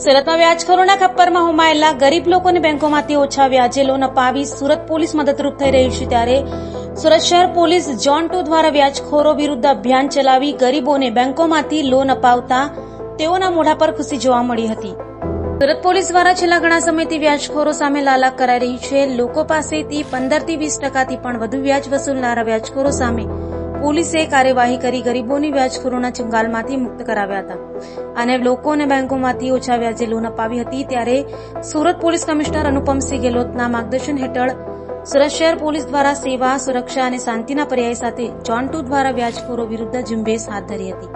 સુરતમાં વ્યાજખોરોના ખપ્પરમાં હોમાયેલા ગરીબ લોકોને બેંકોમાંથી ઓછા વ્યાજે લોન અપાવી સુરત પોલીસ મદદરૂપ થઈ રહી છે ત્યારે સુરત શહેર પોલીસ ઝોન ટુ દ્વારા વ્યાજખોરો વિરુદ્ધ અભિયાન ચલાવી ગરીબોને બેંકોમાંથી લોન અપાવતા તેઓના મોઢા પર ખુશી જોવા મળી હતી. સુરત પોલીસ દ્વારા છેલ્લા ઘણા સમયથી વ્યાજખોરો સામે લાલાક કરાઈ રહી છે. લોકો પાસેથી પંદરથી વીસ ટકાથી પણ વધુ વ્યાજ વસૂલનારા વ્યાજખોરો સામે પોલીસે કાર્યવાહી કરી ગરીબોની વ્યાજખોરોના ચંગાલમાંથી મુક્ત કરાવ્યા હતા અને લોકોને બેંકોમાંથી ઓછા વ્યાજે લોન અપાવી હતી ત્યારે સુરત પોલીસ કમિશનર અનુપમસિંહ ગેહલોતના માર્ગદર્શન હેઠળ સુરત શહેર પોલીસ દ્વારા સેવા, સુરક્ષા અને શાંતિના પર્યાય સાથે જોન ટુ દ્વારા વ્યાજખોરો વિરુદ્ધ ઝુંબેશ હાથ ધરી હતી.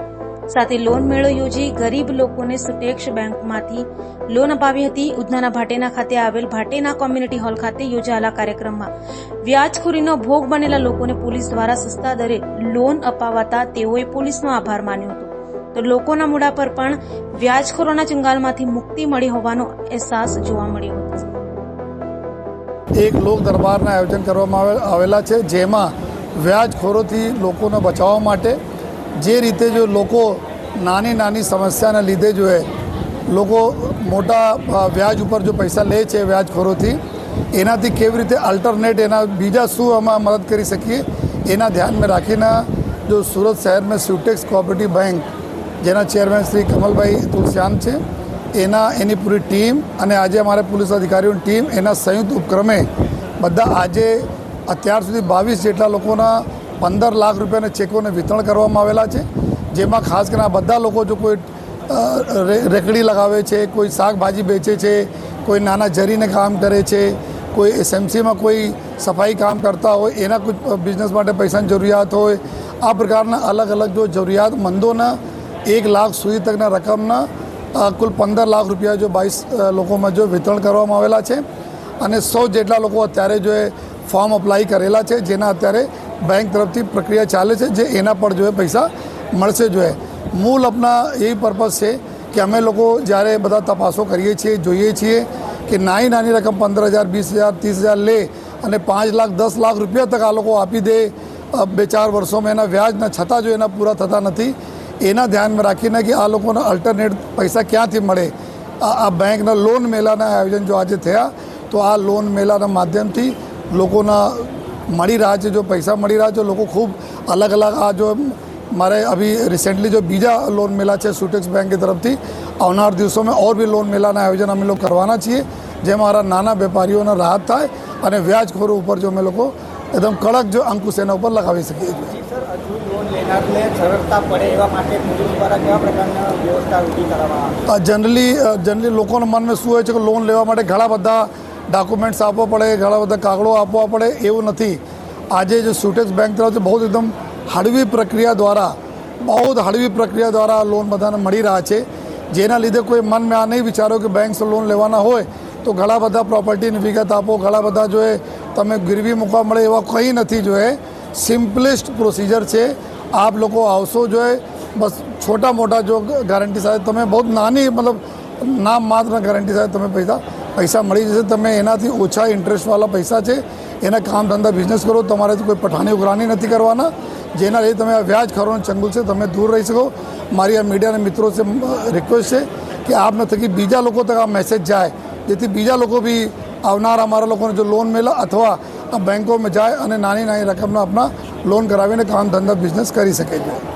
સાથે લોન મેળો યોજી ગરીબ લોકોને સુટેક્ષ બેંકમાંથી લોન અપાવી હતી. ઉધનાના ભાટેના ખાતે આવેલ ભાટેના કોમ્યુનિટી હોલ ખાતે યોજાયેલા કાર્યક્રમમાં વ્યાજખોરીનો ભોગ બનેલા લોકોને પોલીસ દ્વારા સસ્તા દરે લોન અપાવતા તેઓએ પોલીસનો આભાર માન્યો હતો. તો લોકોના મોઢા પર પણ વ્યાજખોરોના ચંગાલમાંથી મુક્તિ મળી હોવાનો અહેસાસ જોવા મળ્યો હતો. એક લોક દરબારના આયોજન કરવામાં આવે- આવેલા છે, જેમાં વ્યાજખોરોથી લોકોને બચાવવા માટે જે રીતે જો લોકો નાની નાની સમસ્યાના લીધે જો એ લોકો મોટા વ્યાજ ઉપર જો પૈસા લે છે વ્યાજખોરોથી, એનાથી કેવી રીતે અલ્ટરનેટ એના બીજા શું અમે મદદ કરી શકીએ, એના ધ્યાનમાં રાખીને જો સુરત શહેરમાં સ્યુટેક્સ કોઓપરેટિવ બેંક, જેના ચેરમેન શ્રી કમલભાઈ તુલસિયાન છે, એના, એની પૂરી ટીમ અને આજે અમારા પોલીસ અધિકારીઓની ટીમ એના સંયુક્ત ઉપક્રમે બધા આજે અત્યાર સુધી બાવીસ જેટલા લોકોના પંદર લાખ રૂપિયાના ચેકોને વિતરણ કરવામાં આવેલા છે. જેમાં ખાસ કરીને બધા લોકો જો કોઈ રેકડી લગાવે છે, કોઈ શાકભાજી વેચે છે, કોઈ નાના જરીને કામ કરે છે, કોઈ એસએમસીમાં કોઈ સફાઈ કામ કરતા હોય, એના કોઈ બિઝનેસ માટે પૈસાની જરૂરિયાત હોય, આ પ્રકારના અલગ અલગ જો જરૂરિયાતમંદોના એક લાખ સુધી તકના રકમના કુલ પંદર લાખ રૂપિયા જો બાવીસ લોકોમાં જો વિતરણ કરવામાં આવેલા છે. અને સો જેટલા લોકો અત્યારે જો એ ફોર્મ અપ્લાય કરેલા છે, જેના અત્યારે બેંક તરફથી પ્રક્રિયા ચાલે છે, જે એના પર જો પૈસા મળશે જો એ. મૂળ આપના એ પર્પઝ છે કે અમે લોકો જ્યારે બધા તપાસો કરીએ છીએ, જોઈએ છીએ કે નાની નાની રકમ પંદર હજાર, વીસ હજાર, ત્રીસ હજાર લે અને પાંચ લાખ, દસ લાખ રૂપિયા તક આ લોકો આપી દે બે ચાર વર્ષોમાં એના વ્યાજના છતાં જો એના પૂરા થતા નથી, એના ધ્યાનમાં રાખીને કે આ લોકોને અલ્ટરનેટ પૈસા ક્યાંથી મળે? આ બેંકના લોન મેળાના આયોજન જો આજે થયા, તો આ લોન મેળાના માધ્યમથી લોકોના મળી રહ્યા છે જો પૈસા મળી રહ્યા છે લોકો ખૂબ અલગ અલગ આ જો મારે અભી રિસેન્ટલી જો બીજા લોન મેળા છે સુટેક્સ બેંક તરફથી આવનાર દિવસોમાં ઓર બી લોન મેળાના આયોજન અમે લોકો કરવાના છીએ જેમાં મારા નાના વેપારીઓને રાહત થાય અને વ્યાજખોરો ઉપર જો અમે લોકો એકદમ કડક જો અંકુશ એના ઉપર લગાવી શકીએ છીએ. જનરલી જનરલી લોકોના મનમાં શું હોય છે કે લોન લેવા માટે ઘણા બધા ડોક્યુમેન્ટ્સ આપવા પડે, ઘણા બધા કાગળો આપવા પડે, એવું નથી. આજે જે સુટેક્સ બેંક તરફથી બહુ એકદમ હળવી પ્રક્રિયા દ્વારા બહુ જ હળવી પ્રક્રિયા દ્વારા લોન બધાને મળી રહ્યા છે. જેના લીધે કોઈ મનમાં આ નહીં વિચારો કે બેંક્સ લોન લેવાના હોય, તો ઘણા બધા પ્રોપર્ટીની વિગત આપો. ઘણા બધા જો તમે ગીરવી મૂકવા મળે એવા કંઈ નથી જો સિમ્પલેસ્ટ પ્રોસિજર છે. આપ લોકો આવશો જો બસ છોટા મોટા જો ગારંટી સાથે તમે બહુ નાની, મતલબ નામ માત્ર ગારંટી સાથે તમે પૈસા પૈસા મળી જશે, તમે એનાથી ઓછા ઇન્ટરેસ્ટવાળા પૈસા છે, એના કામ ધંધા બિઝનેસ કરો તમારેથી કોઈ પઠાણી ઉઘરાણી નથી કરવાના, જેના લીધે તમે આ વ્યાજ ખરોનું ચંગુલ છે, તમે દૂર રહી શકો. મારી આ મીડિયાના મિત્રો છે રિક્વેસ્ટ છે કે આપને થકી બીજા લોકો તક આ મેસેજ જાય, જેથી બીજા લોકો બી આવનાર અમારા લોકોને જો લોન મેળે અથવા આ બેંકોમાં જાય અને નાની નાની રકમના આપણા લોન કરાવીને કામ ધંધા બિઝનેસ કરી શકે છે.